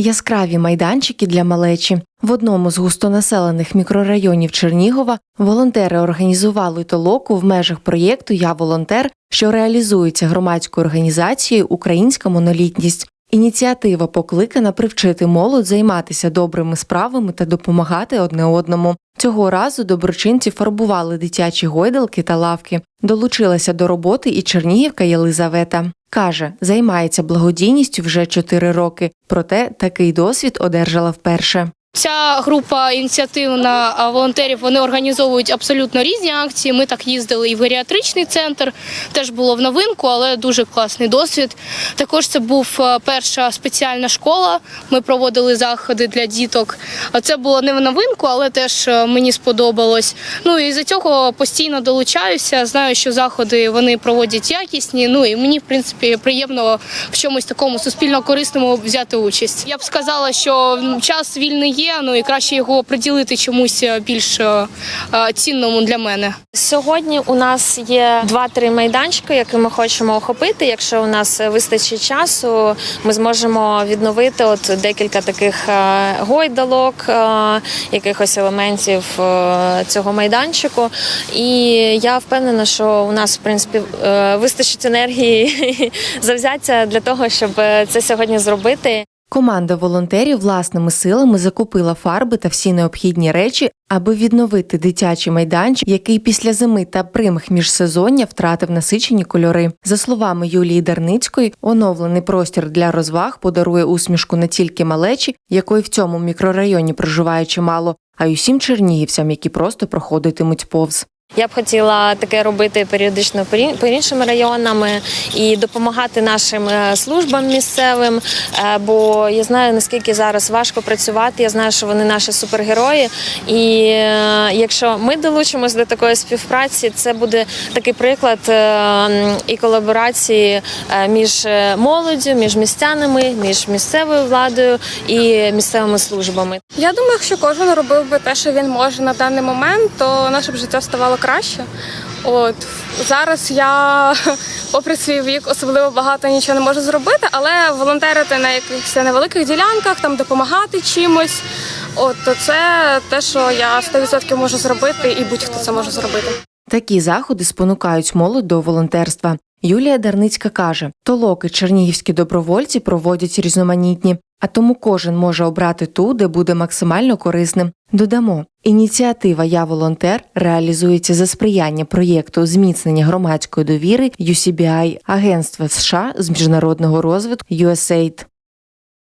Яскраві майданчики для малечі. В одному з густонаселених мікрорайонів Чернігова волонтери організували толоку в межах проєкту Я волонтер, що реалізується громадською організацією Українська монолітність. Ініціатива покликана привчити молодь займатися добрими справами та допомагати одне одному. Цього разу доброчинці фарбували дитячі гойдалки та лавки. Долучилася до роботи і Чернігівка Єлизавета. Каже, займається благодійністю вже 4 роки, проте такий досвід одержала вперше. Ця група ініціативна волонтерів вони організовують абсолютно різні акції. Ми так їздили і в геріатричний центр, теж було в новинку, але дуже класний досвід. Також це був перша спеціальна школа. Ми проводили заходи для діток. Це було не в новинку, але теж мені сподобалось. Ну і за цього постійно долучаюся. Знаю, що заходи вони проводять якісні. Ну і мені, в принципі, приємно в чомусь такому суспільно корисному взяти участь. Я б сказала, що час вільний є, ну і краще його приділити чомусь е, більш е, е, цінному для мене. Сьогодні у нас є два-три майданчики, які ми хочемо охопити. Якщо у нас вистачить часу, ми зможемо відновити от декілька таких гойдалок, якихось елементів цього майданчику. І я впевнена, що у нас в принципі вистачить енергії завзяття для того, щоб це сьогодні зробити. Команда волонтерів власними силами закупила фарби та всі необхідні речі, аби відновити дитячий майданчик, який після зими та примх міжсезоння втратив насичені кольори. За словами Юлії Дарницької, оновлений простір для розваг подарує усмішку не тільки малечі, якої в цьому мікрорайоні проживає чимало, а й усім чернігівцям, які просто проходитимуть повз. Я б хотіла таке робити періодично по рі- по іншим районам е, і допомагати нашим е, службам місцевим. е, Бо я знаю наскільки зараз важко працювати. Я знаю, що вони наші супергерої. І е, якщо ми долучимось до такої співпраці, це буде такий приклад і колаборації між молоддю, між містянами, між місцевою владою і місцевими службами. Я думаю, якщо кожен робив би те, що він може на даний момент, то наше б життя ставало краще. От зараз я, попри свій вік, особливо багато нічого не можу зробити, але волонтерити на якихось невеликих ділянках, там допомагати чимось. От то це те, що я 100% можу зробити, і будь-хто це може зробити. Такі заходи спонукають молодь до волонтерства. Юлія Дарницька каже, толоки чернігівські добровольці проводять різноманітні, а тому кожен може обрати ту, де буде максимально корисним. Додамо, ініціатива Я волонтер реалізується за сприяння проєкту зміцнення громадської довіри UCBI Агентства США з міжнародного розвитку USAID.